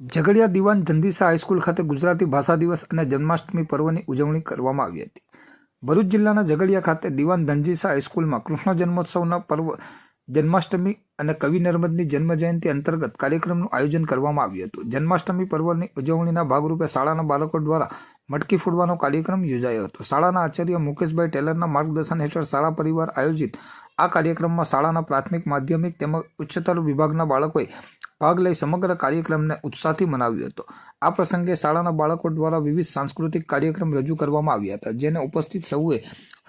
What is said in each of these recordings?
ઝઘડિયા દિવાન ધંધીસા હાઈસ્કૂલ ખાતે ગુજરાતી ભાષા દિવસ અને જન્માષ્ટમી પર્વની ઉજવણી કરવામાં આવી હતી. ભરૂચ જિલ્લાના ઝઘડિયા ખાતે દિવાન ધનજીસા હાઈસ્કૂલમાં કૃષ્ણ જન્મોત્સવના પર્વ, જન્માષ્ટમી અને કવિ નર્મદની જન્મજયંતિ અંતર્ગત કાર્યક્રમનું આયોજન કરવામાં આવ્યું હતું. જન્માષ્ટમી પર્વની ઉજવણીના ભાગરૂપે શાળાના બાળકો દ્વારા મટકી ફોડવાનો કાર્યક્રમ યોજાયો હતો. શાળાના આચાર્ય મુકેશભાઈ ટેલરના માર્ગદર્શન હેઠળ શાળા પરિવાર આયોજિત આ કાર્યક્રમમાં શાળાના પ્રાથમિક, માધ્યમિક તેમજ ઉચ્ચતર વિભાગના બાળકોએ ભાગ લઈ સમગ્ર કાર્યક્રમને ઉત્સાહથી મનાવ્યો હતો. આ પ્રસંગે શાળાના બાળકો દ્વારા વિવિધ સાંસ્કૃતિક કાર્યક્રમ રજૂ કરવામાં આવ્યા હતા, જેને ઉપસ્થિત સૌએ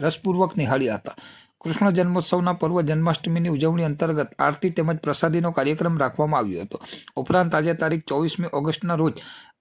રસપૂર્વક નિહાળ્યા હતા. કૃષ્ણ જન્મોત્સવના પર્વ જન્માષ્ટમીની ઉજવણી અંતર્ગત આરતી તેમજ પ્રસાદીનો કાર્યક્રમ રાખવામાં આવ્યો હતો. ઉપરાંત આજે તારીખ ચોવીસમી ઓગસ્ટના રોજ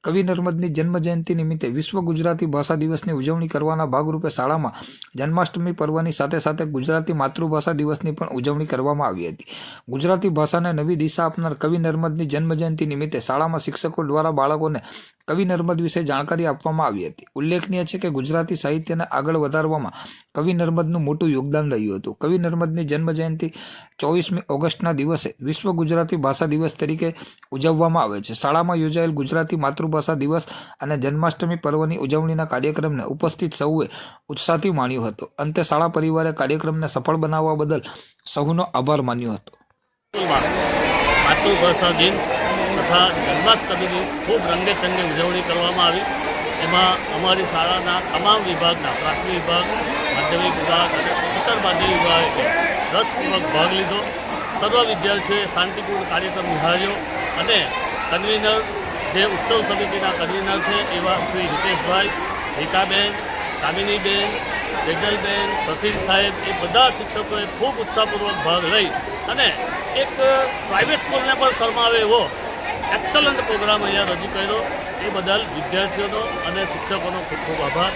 કવિ નર્મદની જન્મ જયંતિ નિમિત્તે વિશ્વ ગુજરાતી ભાષા દિવસની ઉજવણી કરવાના ભાગરૂપે શાળામાં જન્માષ્ટમી પર્વની સાથે સાથે ગુજરાતી માતૃભાષા દિવસની પણ ઉજવણી કરવામાં આવી હતી. ગુજરાતી ભાષાને નવી દિશા આપનાર કવિ નર્મદની જન્મજયંતિ નિમિત્તે શાળામાં શિક્ષકો દ્વારા બાળકોને કવિ નર્મદ વિશે જાણકારી આપવામાં આવી હતી. ઉલ્લેખનીય છે કે ગુજરાતી સાહિત્યને આગળ વધારવામાં કવિ નર્મદનું મોટું યોગદાન રહ્યું હતું. કવિ નર્મદની જન્મજયંતિ ચોવીસમી ઓગસ્ટના દિવસે વિશ્વ ગુજરાતી ભાષા દિવસ તરીકે ઉજવવામાં આવે છે. શાળામાં યોજાયેલ ગુજરાતી માતૃભાષા દિવસ અને જન્માષ્ટમી પર્વની ઉજવણીના કાર્યક્રમને ઉપસ્થિત સૌએ ઉત્સાહથી માણ્યો હતો. અંતે શાળા પરિવારે કાર્યક્રમને સફળ બનાવવા બદલ સૌનો આભાર માન્યો હતો. માતૃભાષા દિન તથા જન્માષ્ટમીની ખૂબ રંગેચંગે ઉજવણી કરવામાં આવી. એમાં અમારી શાળાના તમામ વિભાગના પ્રાથમિક વિભાગ, માધ્યમિક વિભાગ અને ઉત્તર માધ્યમિક વિભાગે રસપૂર્વક ભાગ લીધો. સર્વ વિદ્યાર્થીઓએ શાંતિપૂર્ણ કાર્યક્રમ નિહાળ્યો અને કન્વીનર, જે ઉત્સવ સમિતિના કન્વીનર છે એવા શ્રી હિતેશભાઈ રીતાબેન કામિનીબેન સેજલબેન સસીલ સાહેબ એ બધા શિક્ષકોએ ખૂબ ઉત્સાહપૂર્વક ભાગ લઈ અને એક પ્રાઇવેટ સ્કૂલને પણ શરમાવે એવો એક્સલન્ટ પ્રોગ્રામ અહીંયા રજૂ કર્યો. એ બદલ વિદ્યાર્થીઓનો અને શિક્ષકોનો ખૂબ ખૂબ આભાર.